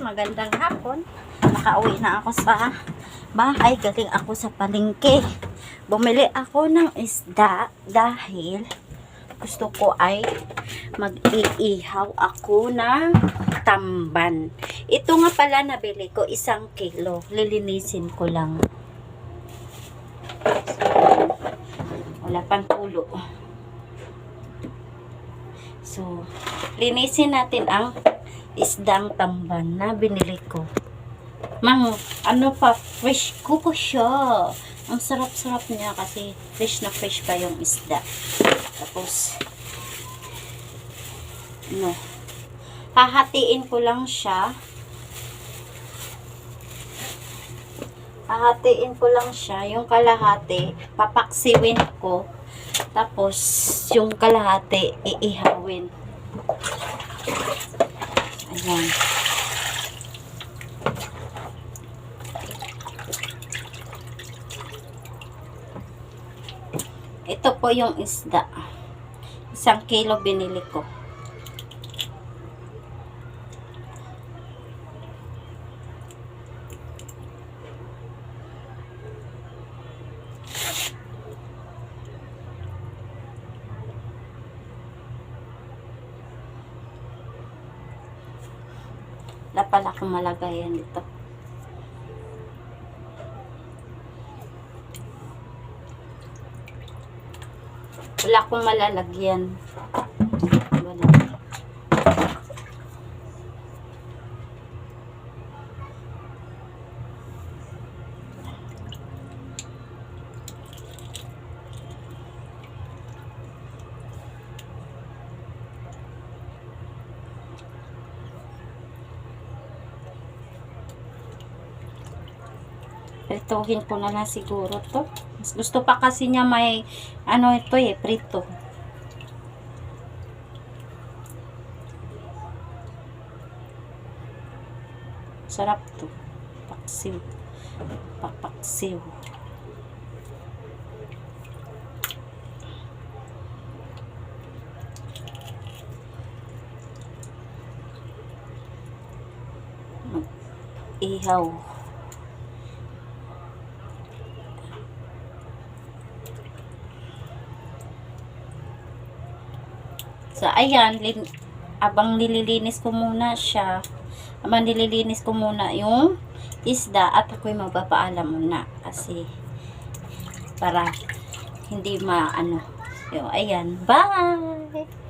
Magandang hapon. Nakauwi na ako sa bahay. Galing ako sa palengke. Bumili ako ng isda dahil gusto ko ay mag-iihaw ako ng tamban. Ito nga pala nabili ko isang kilo. Lilinisin ko lang. Wala pang tulo. So, linisin natin ang isdang tamban na binili ko. Mang, ano pa, fresh ko po siya. Ang sarap-sarap niya kasi fresh na fresh pa yung isda. Tapos, ano, hahatiin ko lang siya. Hahatiin ko lang siya. Yung kalahati, papaksiwin ko. Tapos, yung kalahati, iihawin. Ayan. Ito po yung isda. Isang kilo binili ko. Wala pala akong malagayan dito. Wala akong malalagyan. Wala. Prituhin ko na lang siguro to. Gusto pa kasi niya may ano ito eh, prito. Sarap to. Paksiw. Papaksiw. Ihaw. So, ayan, lin, abang nililinis ko muna siya, abang nililinis ko muna yung isda at ako'y magpapaalam muna kasi para hindi maano. Yo, ayan, bye!